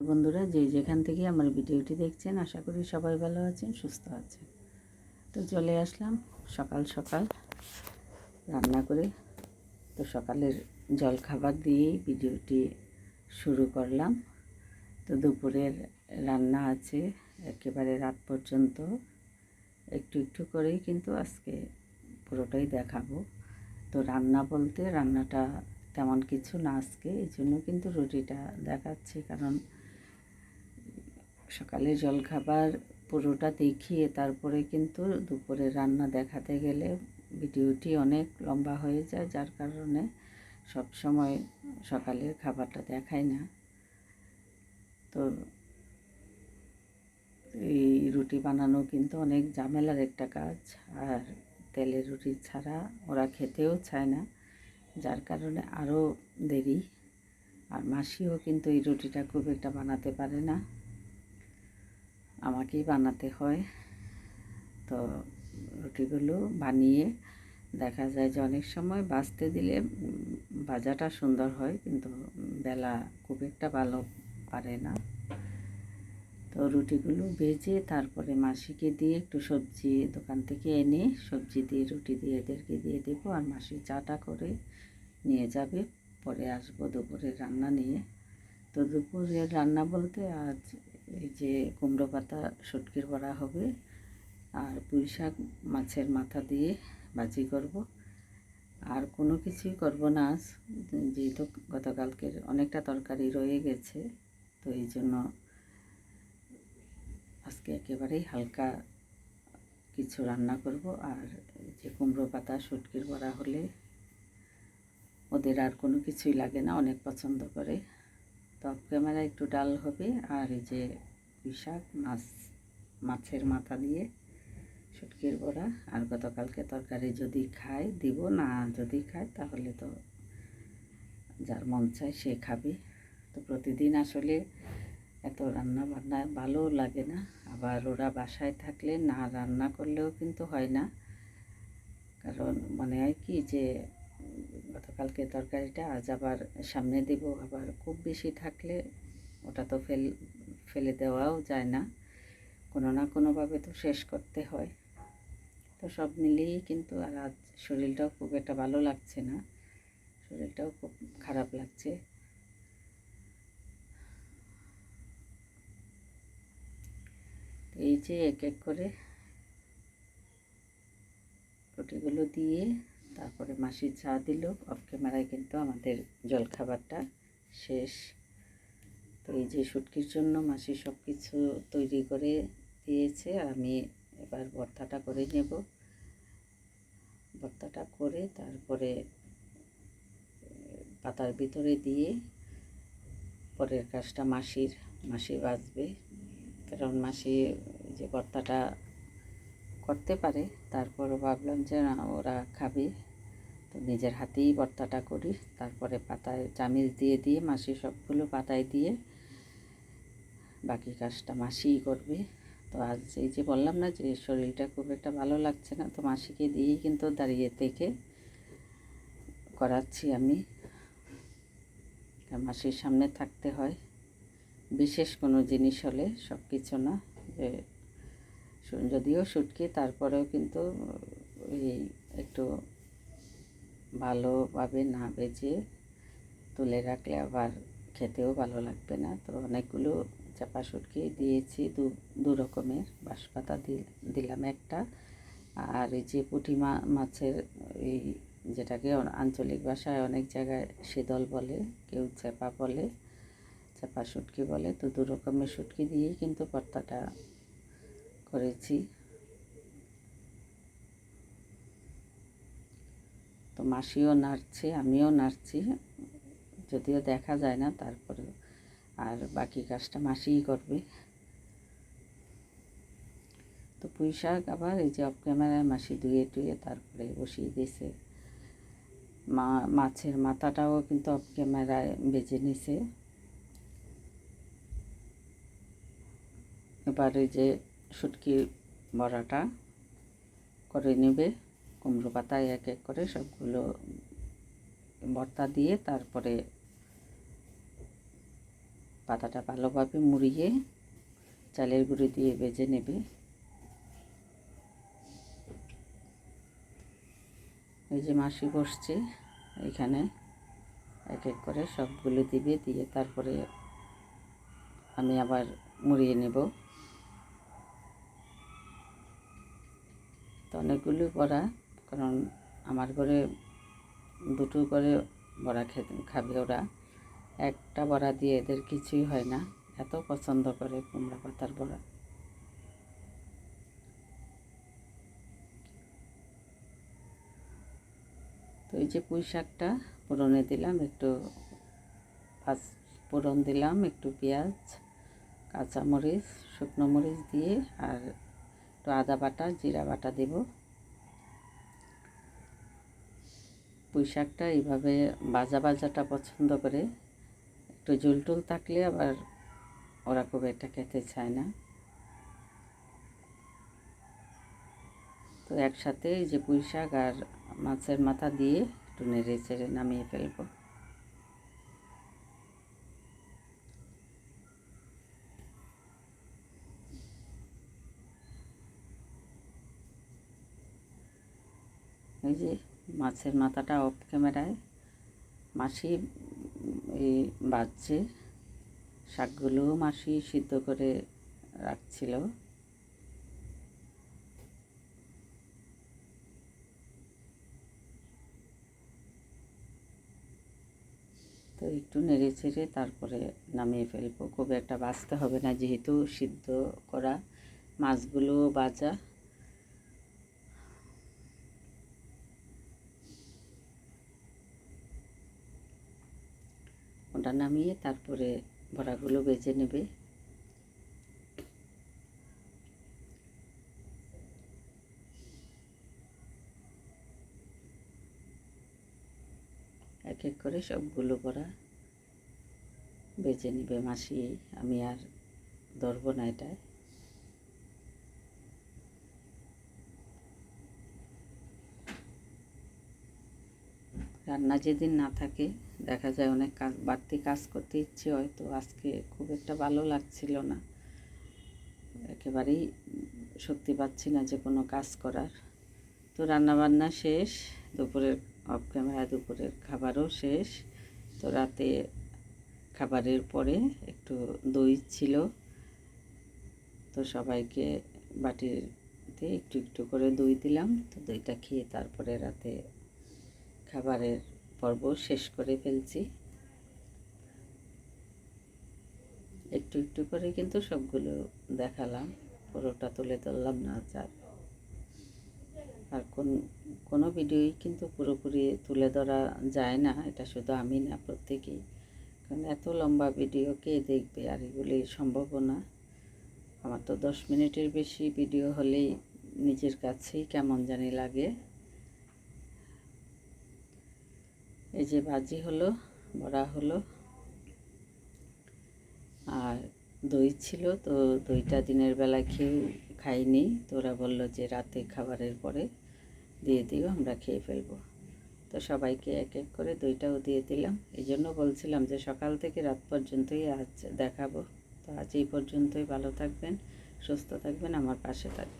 বন্ধুরা, যে যেখান থেকে আমার ভিডিওটি দেখছেন, আশা করি সবাই ভালো আছেন, সুস্থ আছেন। তো চলে আসলাম সকাল সকাল রান্না করে। তো সকালের জল খাবার দিয়েই ভিডিওটি শুরু করলাম। তো দুপুরের রান্না আছে, একেবারে রাত পর্যন্ত। একটু একটু করেই কিন্তু আজকে পুরোটাই দেখাবো। তো রান্না বলতে রান্নাটা তেমন কিছু না আজকে, এই জন্য কিন্তু রুটিটা দেখাচ্ছি, কারণ সকালে জলখাবার পুরোটা দেখিয়ে তারপরে কিন্তু দুপুরে রান্না দেখাতে গেলে ভিডিওটি অনেক লম্বা হয়ে যায়, যার কারণে সব সময় সকালের খাবারটা দেখাই না। তো এই রুটি বানানো কিন্তু অনেক ঝামেলার একটা কাজ, আর তেলের রুটি ছাড়া ওরা খেতেও চায় না, যার কারণে আরও দেরি। আর মাসিও কিন্তু এই রুটিটা খুব একটা বানাতে পারে না। আমাকেই বানাতে হয়। তো রুটিগুলো বানিয়ে দেখা যায় যে অনেক সময় বাঁচতে দিলে ভাজাটা সুন্দর হয়, কিন্তু বেলা খুব একটা ভালো পারে না। তো রুটিগুলো ভেজে তারপরে মাসিকে দিয়ে একটু সবজি দোকান থেকে এনে সবজি দিয়ে, রুটি দিয়ে এদেরকে দিয়ে দেবো আর মাসি চাটা করে নিয়ে যাবে। পরে আসব দুপুরের রান্না নিয়ে। তো দুপুরের রান্না বলতে আজ এই যে কুমড়ো পাতা শুটকির বড়া হবে আর পুঁই শাক মাছের মাথা দিয়ে ভাজি করব। আর কোনো কিছুই করব না আজ, যেহেতু গতকালকের অনেকটা তরকারি রয়ে গেছে, তো এই জন্য আজকে একেবারেই হালকা কিছু রান্না করব। আর যে কুমড়ো পাতা শুটকির বড়া হলে ওদের আর কোনো কিছুই লাগে না, অনেক পছন্দ করে। তো ক্যামেরা একটু ডাল হবে, আর এই যে শাক মাছ, মাছের মাথা দিয়ে শুটকির বড়া, আর গতকালকে তরকারি যদি খায় দিব না যদি খায় তাহলে তো যার মন চায় সে খাবে। তো প্রতিদিন আসলে এত রান্না বান্না ভালো লাগে না, আবার ওরা বাসায় থাকলে না রান্না করলেও কিন্তু হয় না। কারণ মনে হয় কি যে গতকালকে তরকারিটা আজ আবার সামনে দেব, আবার খুব বেশি থাকলে ওটা তো ফেল, ফেলে দেওয়াও যায় না। কোনো না কোনোভাবে তো শেষ করতে হয়। তো সব মিলিয়েই কিন্তু আর আজ শরীরটাও খুব একটা ভালো লাগছে না। শরীরটাও খুব খারাপ লাগছে। এই যে এক এক করে রুটিগুলো দিয়ে তারপরে মাসি চা দিল। অফ ক্যামেরায় কিন্তু আমাদের জলখাবারটা শেষ। তো এই যে শুটকির জন্য মাসি সব কিছু তৈরি করে দিয়েছে। আমি এবার ভর্তাটা করে নেব। ভর্তাটা করে তারপরে পাতার ভিতরে দিয়ে পরের কাজটা মাসির, মাসি বাঁচবে কারণ মাসি যে ভর্তাটা করতে পারে, তারপরও ভাবলাম যে ওরা খাবে। তো নিজের হাতেই ভর্তাটা করি। তারপরে পাতায় চামিচ দিয়ে দিয়ে মাসি সবগুলো পাতায় দিয়ে বাকি কাজটা মাসিই করবে। তো আজ এই যে বললাম না যে শরীরটা খুব একটা ভালো লাগছে না, তো মাসিকে দিয়েই কিন্তু দাঁড়িয়ে থেকে করাচ্ছি আমি। মাসির সামনে থাকতে হয়। বিশেষ কোনো জিনিস হলে সব কিছু না। যে যদিও শুটকি তারপরেও কিন্তু এই একটু ভালোভাবে না বেজে তুলে রাখলে আবার খেতেও ভালো লাগবে না। তো অনেকগুলো চাপা শুটকি দিয়েছি, দু রকমের বাঁশপাতা দিলাম একটা। আর এই যে পুঁটি মাছের এই যেটাকে আঞ্চলিক ভাষায় অনেক জায়গায় শীতল বলে, কেউ চেপা বলে চাপা শুটকি বলে, তো দু রকমের শুটকি দিয়েই কিন্তু ভর্তাটা করেছি। তো মাসিও নাড়ছে, আমিও নাড়ছি, যদিও দেখা যায় না তারপরে আর বাকি কাজটা মাসিই করবে। তো পুঁই শাক আবার এই যে অফ ক্যামেরায় মাসি ধুয়ে টুয়ে তারপরে বসিয়ে দিয়েছে। মা, মাছের মাথাটাও কিন্তু অফ ক্যামেরায় বেজে নিছে এবার এই যে শুটকি বড়াটা করে নেবে। কুমড়ো পাতায় এক এক করে সবগুলো ভর্তা দিয়ে তারপরে পাতাটা ভালোভাবে মুড়িয়ে চালের গুঁড়ি দিয়ে বেজে নেবে। এই যে মাসি বসছে, এখানে এক এক করে সবগুলো দিবে, দিয়ে তারপরে আমি আবার মুড়িয়ে নেব। তো অনেকগুলো বড়া কারণ আমার ঘরে দুটো করে বড়া খেতে খাবে ওরা। একটা বড়া দিয়ে এদের কিছুই হয় না। এত পছন্দ করে কুমড়া পাতার বড়া। তো এই যে পুঁই শাকটা ফোড়নে দিলাম, একটু পাঁচ ফোড়ন দিলাম, একটু পেঁয়াজ, কাঁচামরিচ, শুকনো মরিচ দিয়ে, আর একটু আদা বাটা, জিরা বাটা দেব। পুঁই শাকটা এইভাবে বাজা বাজাটা পছন্দ করে। একটু জুলটুল থাকলে আবার ওরা খুব এটা খেতে চায় না। তো একসাথে যে পুঁই শাক আর মাছের মাথা দিয়ে একটু নেড়ে চেড়ে নামিয়ে ফেলব। এই যে মাছের মাথাটা অফ ক্যামেরায় মাসি এই বাজছে, শাকগুলোও মাসি সিদ্ধ করে রাখছিল। তো একটু নেড়ে ছেড়ে তারপরে নামিয়ে ফেলব। খুব একটা বাছতে হবে না, যেহেতু সিদ্ধ করা মাছগুলো বাজা। ওটা নামিয়ে তারপরে বড়াগুলো বেজে নেবে। এক এক করে সবগুলো বড়া বেজে নেবে মাসি, আমি আর ধরবো না এটায় রান্না যেদিন না থাকে, দেখা যায় অনেক কাজ, বাড়তি কাজ করতে ইচ্ছে হয়, তো আজকে খুব একটা ভালো লাগছিল না। একেবারেই শক্তি পাচ্ছি না যে কোনো কাজ করার। তো রান্নাবান্না শেষ, দুপুরের অফ ক্যামেরা দুপুরের খাবারও শেষ। তো রাতে খাবারের পরে একটু দই ছিল। তো সবাইকে বাটিতে একটু একটু করে দই দিলাম, তো দইটা খেয়ে তারপরে রাতে খাবারের পর্ব শেষ করে ফেলছি। একটু একটু করে কিন্তু সবগুলো দেখালাম, পুরোটা তুলে ধরলাম না যার আর কোন, কোনো ভিডিওই কিন্তু পুরোপুরি তুলে ধরা যায় না, এটা শুধু আমি না, প্রত্যেকেই। কারণ এত লম্বা ভিডিও কে দেখবে, আর এগুলি সম্ভব না। আমার তো দশ মিনিটের বেশি ভিডিও হলেই নিজের কাছেই কেমন জানি লাগে। এই যে ভাজি হলো, বড়া হলো, আর দই ছিল তো দইটা দিনের বেলা খেয়েও খাইনি তো ওরা বলল যে রাতে খাবারের পরে দিয়ে দিও, আমরা খেয়ে ফেলব। তো সবাইকে এক এক করে দইটাও দিয়ে দিলাম। এই জন্য বলছিলাম যে সকাল থেকে রাত পর্যন্তই আজ দেখাবো। তো আজ এই পর্যন্তই ভালো থাকবেন, সুস্থ থাকবেন, আমার পাশে থাকবেন।